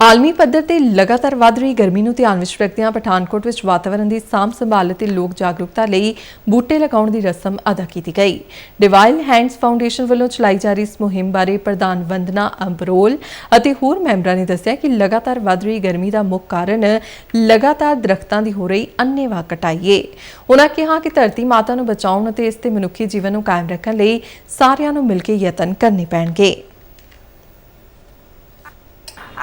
ਆਲਮੀ ਪੱਧਰ ਤੇ ਲਗਾਤਾਰ ਵਧ ਰਹੀ ਗਰਮੀ ਨੂੰ ਧਿਆਨ ਵਿੱਚ ਰੱਖਦਿਆਂ ਪਠਾਨਕੋਟ ਵਿੱਚ ਵਾਤਾਵਰਣ ਦੀ ਸਾਂਭ ਸੰਭਾਲ ਅਤੇ ਲੋਕ ਜਾਗਰੂਕਤਾ ਲਈ ਬੂਟੇ ਲਗਾਉਣ ਦੀ ਰਸਮ ਅਦਾ ਕੀਤੀ ਗਈ। ਡਿਵਾਈਨ ਹੈਂਡਸ ਫਾਊਂਡੇਸ਼ਨ ਵੱਲੋਂ ਚਲਾਈ ਜਾ ਰਹੀ ਇਸ ਮੁਹਿੰਮ ਬਾਰੇ ਪ੍ਰਧਾਨ ਵੰਦਨਾ ਅੰਬਰੋਲ ਅਤੇ ਹੋਰ ਮੈਂਬਰਾਂ ਨੇ ਦੱਸਿਆ ਕਿ ਲਗਾਤਾਰ ਵਧ ਰਹੀ ਗਰਮੀ ਦਾ ਮੁੱਖ ਕਾਰਨ ਲਗਾਤਾਰ ਦਰਖਤਾਂ ਦੀ ਹੋ ਰਹੀ ਅੰਨ੍ਹੇਵਾਹ ਕਟਾਈ ਹੈ ਉਨ੍ਹਾਂ ਕਿਹਾ ਕਿ ਧਰਤੀ ਮਾਤਾ ਨੂੰ ਬਚਾਉਣ ਅਤੇ ਇਸ ਤੇ ਮਨੁੱਖੀ ਜੀਵਨ ਨੂੰ ਕਾਇਮ ਰੱਖਣ ਲਈ ਸਾਰਿਆਂ ਨੂੰ ਮਿਲ ਕੇ ਯਤਨ ਕਰਨੇ ਪੈਣਗੇ।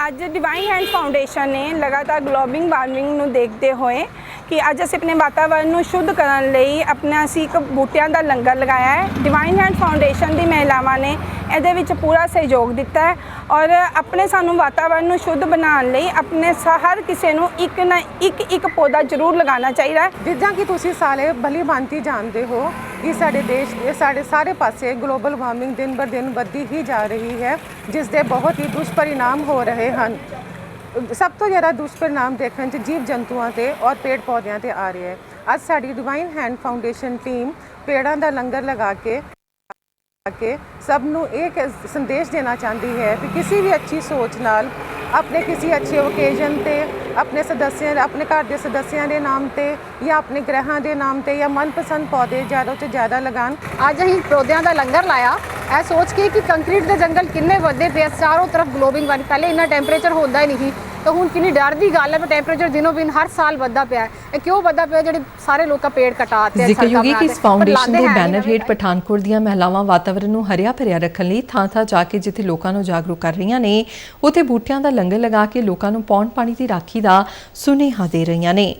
ਅੱਜ ਡਿਵਾਈਨ ਹੈਂਡ ਫਾਊਂਡੇਸ਼ਨ ਨੇ ਲਗਾਤਾਰ ਗਲੋਬਲ ਵਾਰਮਿੰਗ ਨੂੰ ਦੇਖਦੇ ਹੋਏ ਕਿ ਅੱਜ ਅਸੀਂ ਆਪਣੇ ਵਾਤਾਵਰਣ ਨੂੰ ਸ਼ੁੱਧ ਕਰਨ ਲਈ ਆਪਣਾ ਅਸੀਂ ਇੱਕ ਬੂਟਿਆਂ ਦਾ ਲੰਗਰ ਲਗਾਇਆ ਹੈ। ਡਿਵਾਈਨ ਹੈਂਡ ਫਾਊਂਡੇਸ਼ਨ ਦੀ ਮਹਿਲਾਵਾਂ ਨੇ ਇਹਦੇ ਵਿੱਚ ਪੂਰਾ ਸਹਿਯੋਗ ਦਿੱਤਾ ਹੈ ਔਰ ਆਪਣੇ ਸਾਨੂੰ ਵਾਤਾਵਰਣ ਨੂੰ ਸ਼ੁੱਧ ਬਣਾਉਣ ਲਈ ਆਪਣੇ ਸ- ਹਰ ਕਿਸੇ ਨੂੰ ਇੱਕ ਨਾ ਇੱਕ ਇੱਕ ਪੌਦਾ ਜ਼ਰੂਰ ਲਗਾਉਣਾ ਚਾਹੀਦਾ ਹੈ। ਜਿੱਦਾਂ ਕਿ ਤੁਸੀਂ ਸਾਰੇ ਭਲੀ ਭਾਂਤੀ ਜਾਣਦੇ ਹੋ? ਕਿ ਸਾਡੇ ਦੇਸ਼ ਦੇ ਸਾਡੇ ਸਾਰੇ ਪਾਸੇ ਗਲੋਬਲ ਵਾਰਮਿੰਗ ਦਿਨ ਬਰ ਦਿਨ ਵੱਧਦੀ ਹੀ ਜਾ ਰਹੀ ਹੈ ਜਿਸ ਦੇ ਬਹੁਤ ਹੀ ਦੁਸ਼ਪਰਿਣਾਮ ਹੋ ਰਹੇ ਹਨ। ਸਭ ਤੋਂ ਜ਼ਿਆਦਾ ਦੁਸ਼ਪਰਿਣਾਮ ਦੇਖਣ 'ਚ ਜੀਵ ਜੰਤੂਆਂ ਤੇ ਔਰ ਪੇੜ ਪੌਦਿਆਂ ਤੇ ਆ ਰਿਹਾ ਹੈ। ਅੱਜ ਸਾਡੀ ਡਿਵਾਈਨ ਹੈਂਡ ਫਾਊਂਡੇਸ਼ਨ ਟੀਮ ਪੇੜਾਂ ਦਾ ਲੰਗਰ ਲਗਾ ਕੇ ਕੇ ਸਭ ਨੂੰ ਇਹ ਕ- ਸੰਦੇਸ਼ ਦੇਣਾ ਚਾਹੁੰਦੀ ਹੈ ਕਿ ਕਿਸੇ ਵੀ ਅੱਛੀ ਸੋਚ ਨਾਲ ਆਪਣੇ ਕਿਸੇ ਅੱਛੇ ਓਕੇਜ਼ਨ ਤੇ ਆਪਣੇ ਸਦੱਸਿਆਂ ਆਪਣੇ ਘਰ ਦੇ ਸਦੱਸਿਆਂ ਦੇ ਨਾਮ ਤੇ ਜਾਂ ਆਪਣੇ ਗ੍ਰਹਿਾਂ ਦੇ ਨਾਮ ਤੇ ਜਾਂ ਮਨਪਸੰਦ ਪੌਦੇ ਜ਼ਿਆਦਾ ਤੋਂ ਜ਼ਿਆਦਾ ਲਗਾਉਣ। ਅੱਜ ਅਸੀਂ ਪੌਦਿਆਂ ਦਾ ਲੰਗਰ ਲਾਇਆ। ਇਹ ਸੋਚ ਕੇ ਕਿ ਕੰਕਰੀਟ ਦੇ ਜੰਗਲ ਕਿੰਨੇ ਵੱਧੇ ਪਏ ਆ, ਚਾਰੋਂ ਤਰਫ ਗਲੋਬਿੰਗ ਵਾਲੀ ਪਹਿਲੇ ਇੰਨਾ ਟੈਂਪਰੇਚਰ ਹੁੰਦਾ ਹੀ ਨਹੀਂ ਸੀ। ਤਾਂ ਹੁਣ ਕਿੰਨੀ ਡਰ ਦੀ ਗੱਲ ਹੈ ਕਿ ਟੈਂਪਰੇਚਰ ਦਿਨੋ ਦਿਨ ਹਰ ਸਾਲ ਵੱਧਦਾ ਪਿਆ ਹੈ। ਇਹ ਕਿਉਂ ਵੱਧਦਾ ਪਿਆ ਜਿਹੜੇ ਸਾਰੇ ਲੋਕਾਂ ਪੇੜ ਕਟਾਤੇ ਆ, ਸੜਕਾਂ ਕਿ ਇਸ। ਫਾਊਂਡੇਸ਼ਨ ਦੇ ਬੈਨਰ ਹੇਠ ਪਠਾਨਕੋਟ ਦੀਆਂ ਮਹਿਲਾਵਾਂ ਵਾਤਾਵਰਣ ਨੂੰ ਹਰਿਆ ਭਰਿਆ ਰੱਖਣ ਲਈ ਥਾਂ-ਥਾਂ ਜਾ ਕੇ ਜਿੱਥੇ ਲੋਕਾਂ ਨੂੰ ਜਾਗਰੂਕ ਕਰ ਰਹੀਆਂ ਨੇ ਉੱਥੇ ਬੂਟਿਆਂ ਦਾ ਲੰਗਰ ਲਗਾ ਕੇ ਲੋਕਾਂ ਨੂੰ ਪੌਣ ਪਾਣੀ ਦੀ ਰਾਖੀ ਦਾ ਸੁਨੇਹਾ ਦੇ ਰਹੀਆਂ ਨੇ